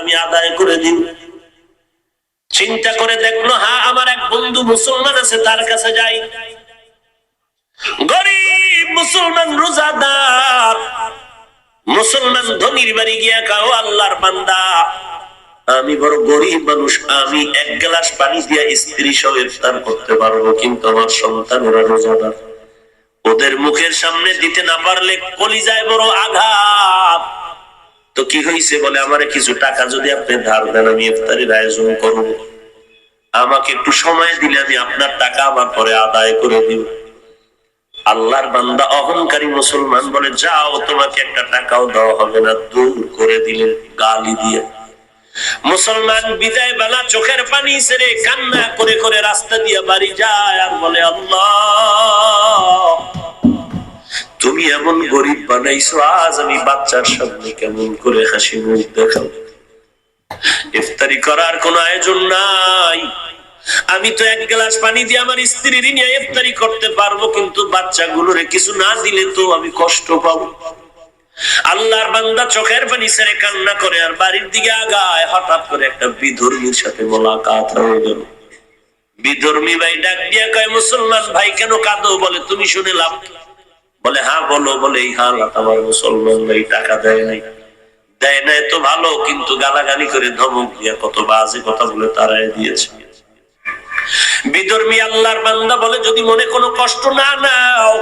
আমি আদায় করে দিব চিন্তা করে দেখল হ্যাঁ আমার এক বন্ধু মুসলমান আছে, তার কাছে যাই। গরিব মুসলমান রোজাদার, মুসলমান ধনির বাড়ি গিয়া কাও, আল্লাহর বান্দা, আমি বড় গরিব মানুষ, আমি এক গ্লাস পানি দিয়া স্ত্রী সহ ইফতার করতে পারব, কিন্তু আমার সন্তান ওরা রোজাদার। ওদের মুখের সামনে দিতে না পারলে কলিজায় বড় আঘাত। তো কি হয়েছে বলে, আমার কিছু টাকা যদি আপনি ধার দেন, আমি ইফতারির আয়োজন করব। আমাকে একটু সময় দিলে আমি আপনার টাকা আমার পরে আদায় করে দিব। আল্লাহর বান্দা অহংকারী মুসলমান বলে, যাও, তোমাকে একটা টাকাও দেওয়া হবে না। দূর করে দিলেন গালি দিয়ে। মুসলমান বিদায় বেলা চোখের পানি ছেড়ে কান্না করে করে রাস্তা দিয়ে বাড়ি যায় আর বলে, আল্লাহ, তুমি এমন গরিব বানাইছো, আজ আমি বাচ্চার সামনে কেমন করে হাসি মুখ দেখাবো? ইফতারি করার কোন আয়োজন নাই। আমি তো এক গ্লাস পানি দিয়ে আমার স্ত্রীর নিয়ে ইফতারি করতে পারব, কিন্তু বাচ্চাগুলোরে কিছু না দিলে তো আমি কষ্ট পাবো। আল্লাহর বান্দা চোখের পানি ছেড়ে কান্না করে আর বাড়ির দিকে আগায়, হঠাৎ করে একটা বিধর্মীর সাথে মোলাকাত হয়ে গেল। বিধর্মী ভাই ডাক দিয়া কয়, মুসলমান ভাই কেন কাঁদো? বলে, তুমি শুনে লাভ? বলে হ্যাঁ বলো, বলে, এই হালাত আমার মুসলমান ভাই, টাকা দেয় নাই। দেয় নাই তো ভালো, কিন্তু গালাগালি করে ধমক দিয়া কত বাজে কথা বলে তারাই দিয়েছে। বিধর্মী আল্লাহর বান্দা বলে, যদি মনে কোনো কষ্ট না নাও,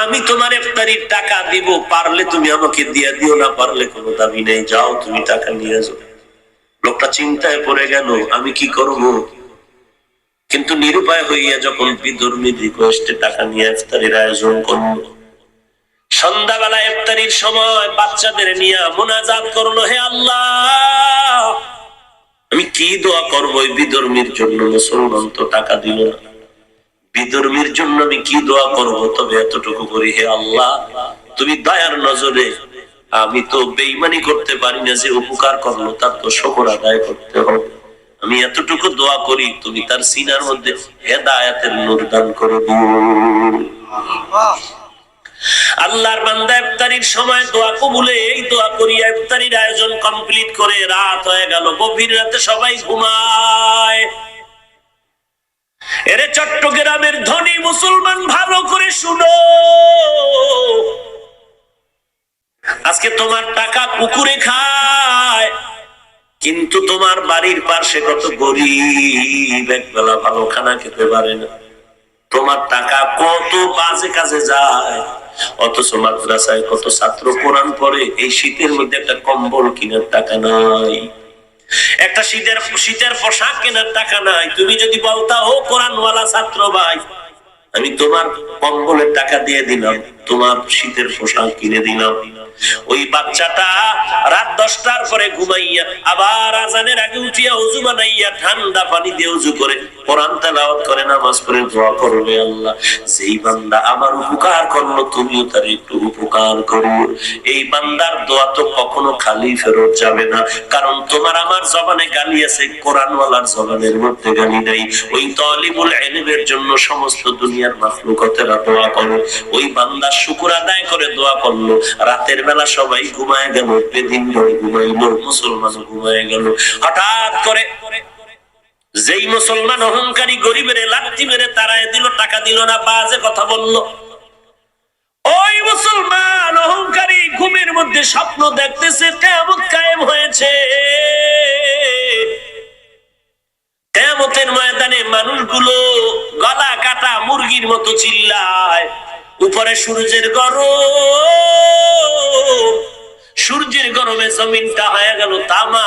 আমি তোমার ইফতারির টাকা দিব, পারলে তুমি আমাকে দিয়ে দিও না, পারলে কোনো দাবি নেই, যাও, তুমি টাকা নিয়ে যাও। লোকটা চিন্তায় পড়ে গেল, আমি কি করব? কিন্তু নিরুপায় হইয়া যখন বিধর্মী রিকোয়েস্টে টাকা নিয়ে ইফতারির আয়োজন করল, সন্ধ্যাবেলা ইফতারির সময় বাচ্চাদের নিয়ে মোনাজাত করল, হে আল্লাহ, আমি কি দোয়া করব বিধর্মীর জন্য? মুসলমান তো টাকা দিল না। বিধর্মীর জন্য আমি কি দোয়া করব? তবে এতটুকু করি, হে আল্লাহ, তুমি দয়ার নজরে, আমি তো বেইমানি করতে পারি না যে উপকার করল, তার তো শকর আদায় করতে হবে। আমি এতটুকু দোয়া করি, তুমি তার সিনার মধ্যে হেদায়াতের নূর দান করে। আল্লাহর বান্দা ইফতারির সময় দোয়া কবুলে, এই দোয়া করি ইফতারির আয়োজন কমপ্লিট করে রাত হয়ে গেল, গভীর রাতে সবাই ঘুমায়। এরে চট্টগ্রামের ধনী মুসলমান ভালো করে শুনো। আজকে তোমার টাকা কুকুরে খায় কিন্তু তোমার বাড়ির পাশে কত গরিব একবেলা ভালো খানা খেতে পারে না। তোমার টাকা কত বাজে কাজে যায়। অথচ মাদ্রাসায় কত ছাত্র কোরআন পড়ে, এই শীতের মধ্যে একটা কম্বল কিনার টাকা নাই। একটা শীতের শীতের পোশাক কেনার টাকা নাই। তুমি যদি বলতা, ও কোরআনওয়ালা ছাত্র ভাই, আমি তোমার কম্বলের টাকা দিয়ে দিলাম, তোমার শীতের পোশাক কিনে দিলাম। ওই বাচ্চাটা রাত দশটার পরে ঘুমাইয়া, আবার আজানের আগে উঠিয়া উজু বানাইয়া ঠান্ডা পানি দিয়ে উজু করে কোরআন তেলাওয়াত করে, নামাজ পড়ে, দোয়া করবে আল্লাহ। যেই বান্দা আমার উপকার করল, তুমিও তার একটু উপকার করো এই বান্দার দোয়া তো কখনো খালি ফেরত যাবে না, কারণ তোমার আমার জবানে গালি আছে, কোরআনওয়ালার জবানের মধ্যে গালি নাই। ওই তলিবুল এলিমের জন্য সমস্ত দুনিয়ার মাখলুকতেরা দোয়া করো। ওই বান্দা শুকুর আদায় করে দোয়া করল। রাতের বেলা সবাই ঘুমায় গেল, বেদিন ধরে ঘুমাইলো, মুসলমান গেল। হঠাৎ করে যেই মুসলমান অহংকারী গরিবের লাঠি মেরে তারায় দিল, টাকা দিল না, বাজে কথা বলল। ওই মুসলমান অহংকারী ঘুমের মধ্যে স্বপ্ন দেখতেছে কেমন কায়েম হয়েছে। কেমতের ময়দানে মানুষগুলো গলা কাটা মুরগির মতো চিল্লায়, উপরে সূর্যের গরম। সূর্যের গরমে জমিনটা হয়ে গেল তামা।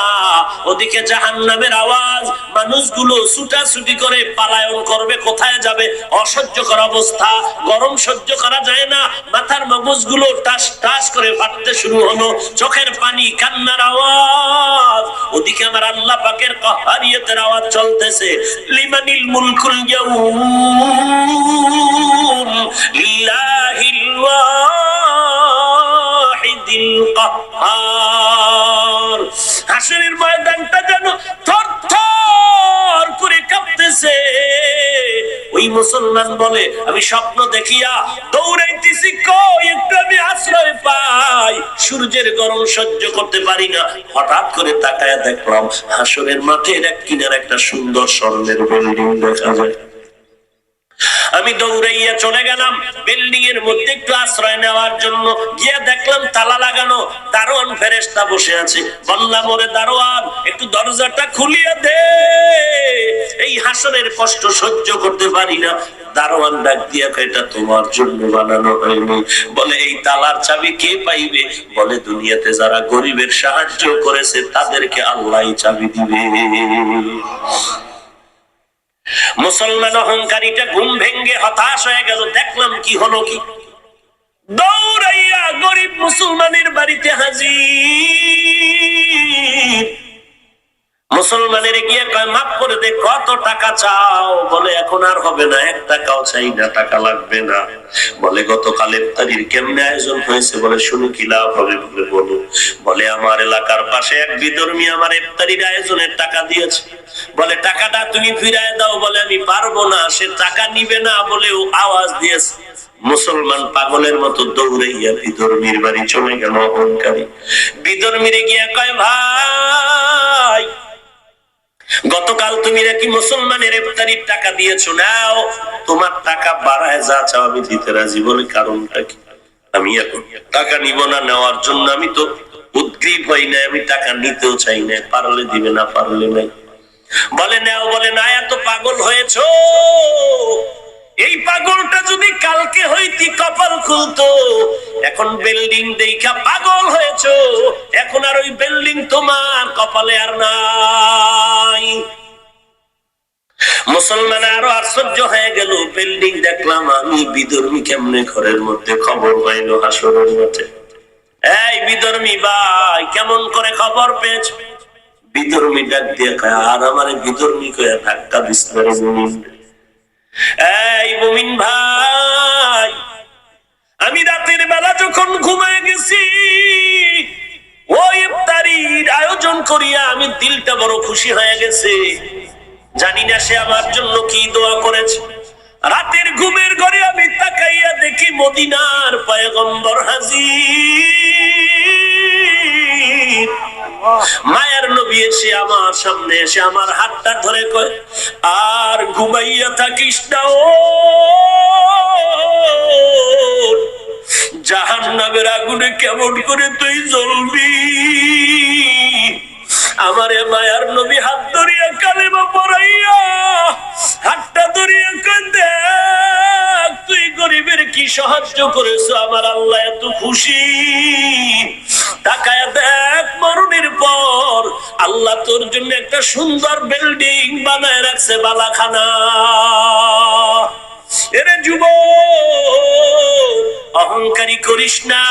ওদিকে জাহান্নামের আওয়াজ, মানুষগুলো ছুটাছুটি করে পালায়ন করবে, কোথায় যাবে? অসহ্যকর অবস্থা, গরম সহ্য করা যায় না। মাথার মগজগুলো টাস টাস করে ফাটতে শুরু হলো, চোখের পানি, কান্নার আওয়াজ। ওদিকে আমার আল্লাহ পাকের কহারিয়তের আওয়াজ চলতেছে, লিমানিল মুলকুল ইয়াউম, লিল্লাহিল ময়দানটা যেন থরথর করে কাঁপতেছে। ওই মুসলমান বলে, আমি স্বপ্ন দেখিয়া দৌড়াইতেছি কই? একটু আমি আশ্রয় পাই। সূর্যের গরম সহ্য করতে পারি না। হঠাৎ করে তাকায় দেখলাম হাসরের মাঠের এক কিনার একটা সুন্দর স্বর্ণের বিল্ডিং দেখা যায়। আমি দৌড়াইয়া চলে গেলাম। বিল্ডিং এর মধ্যে একটু আশ্রয় নেওয়ার জন্য গিয়ে দেখলাম তালা লাগানো দারোয়ান ফেরেস্তা বসে আছে। বললাম ওরে দারোয়ান, একটু দরজাটা খুলিয়ে দে। এই হাসনের কষ্ট সহ্য করতে পারি না। দারোয়ান ডাক দিয়া এটা তোমার জন্য বানানো হয়নি। বলে, এই তালার চাবি কে পাইবে? বলে, দুনিয়াতে যারা গরিবের সাহায্য করেছে তাদেরকে আল্লাহ চাবি দিবে। মুসলমান অহংকারীটা ঘুম ভেঙ্গে হতাশ হয়ে গেল, দেখলাম কি হলো কি? দৌড়াইয়া গরিব মুসলমানের বাড়িতে হাজির। মুসলমানের গিয়ে কয়, মাফ করে দে, কত টাকা চাও? বলে, এখন আর হবে না, এক টাকাও চাই না, টাকা লাগবে না। বলে, গতকাল ইফতারির কেমনে আয়োজন হয়েছে? বলে, শুনে কি লাভ হবে? বলে, বলো। বলে, আমার এলাকার পাশে এক বিধর্মী আমার ইফতারির আয়োজনের টাকা দিয়েছে। বলে, টাকাটা তুমি ফিরায় দাও। বলে, আমি পারব না, সে টাকা নিবে না বলেও আওয়াজ দিয়েছে। মুসলমান পাগলের মতো দৌড়ে দৌড়াইয়া বিধর্মীর বাড়ি চলে গেল অহংকারী। বিধর্মীরে গিয়া কয়, ভাই গতকাল তুমি নাকি মুসলমানের ইফতারির টাকা দিয়েছ, নাও। তোমার টাকা বাড়ায় যা চাও আমি দিতে রাজি, বলে কারণটা কি? আমি এখন টাকা নিব না, নেওয়ার জন্য আমি তো উদ্গ্রীব হই না আমি টাকা নিতেও চাই না পারলে দিবে না, পারলে নাই। বলে, নাও, বলে, না, এত পাগল হয়েছো। এই পাগলটা যদি কালকে হইতি কপাল খুলতো, এখন বিল্ডিং দেখা পাগল হয়েছো। এখন আর ওই বিল্ডিং তোমার কপালে আর নাই। মুসলমান আরও আশ্চর্য হয়ে গেল। বিল্ডিং দেখলাম আমি বিধর্মী কেমনে ঘরের মধ্যে খবর পাইলো হাসরের মাঠে এই বিধর্মী ভাই, কেমন করে খবর পেয়েছ? বিধর্মী ডাক দিয়ে কয়, আর আমার বিধর্মী কয়ে ধাক্কা বিস্তারে মুমিন। এই মুমিন ভাই, আমি রাতের বেলা যখন ঘুমায় গেছি, ওই ইফতারির আয়োজন করিয়া আমি দিলটা বড় খুশি হয়ে গেছে। জানি না সে আমার জন্য কি দোয়া করেছে। রাতের ঘুমের ঘরে আমি তাকাইয়া দেখি মদিনার পয়গম্বর হাজির। মায়ের নবী এসে আমার সামনে এসে আমার হাতটা ধরে কয়, আর ঘুমাইয়া থাকিস না ও। জাহান নামের আগুনে কেমন করে তুই জ্বলবি? আমারে মায়ার নবী হাত ধরিয়া কালেমা পড়াইয়া, হাতটা ধরিয়া কয় দেখ তুই গরিবের কি সাহায্য করেছ? আমার আল্লাহ এত খুশি। তাকায় দেখ মরণের পর, আল্লাহ তোর জন্য একটা সুন্দর বিল্ডিং বানায় রাখছে বালাখানা। এরে যুব অহংকারী করিস না,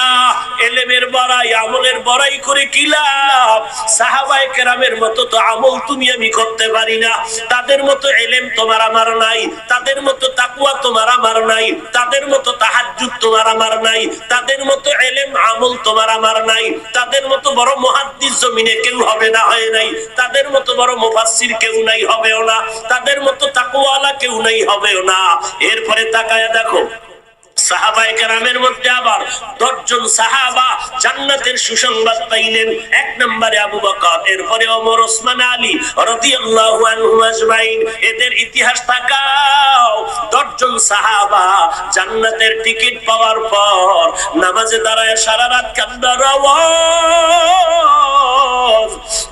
এলেমের বড়াই, আমলের বড়াই করে কি লাভ? সাহাবায়ে কেরামের মতো তো আমল তুমি আমি করতে পারি না। তাদের মতো এলেম তোমার আমার নাই, তাদের মতো তাকুয়া তোমার আমার নাই, তাদের মতো তাহাজ্জুদ তোমার আমার নাই, তাদের মতো এলেম আমল তোমার আমার নাই, তাদের মতো বড় মুহাদ্দিস জমিনে কেউ হবে না, হয় নাই। তাদের মতো বড় মুফাসসির কেউ নাই, হবেও না। তাদের মতো তাকুয়ালা কেউ নাই, হবেও না। এরপরে তাকায় দেখো মধ্যে আবার দশজন সাহাবা জান্নাতের সুসংবাদ পাইলেন। এক নম্বরে আবু আলী এদের ইতিহাস তাকাও দশজন সাহাবা জান্নাতের টিকিট পাওয়ার পর নামাজে দাঁড়ায় সারা রাত আওয়াজ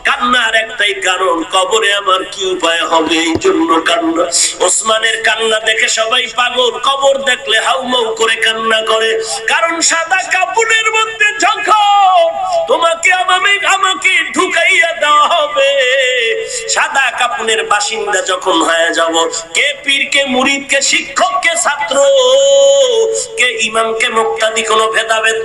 কান্নার একটাই কারণ, কবরে আমার কি উপায় হবে? এই জন্য কান্না। ওসমানের কান্না দেখে সবাই পাগল। কবর দেখলে হাউমাউ করে কান্না করে। কারণ সাদা কাপড়ের মধ্যে যখন তোমাকে আমাকে আমাকে ঢুকাইয়া দেওয়া হবে। সাদা কাপড়ের বাসিন্দা যখন হয়ে যাব, কে পীর, কে মুরিদ, কে শিক্ষক কে ছাত্র কে ইমাম কে মুক্তাদি কোনো ভেদাভেদ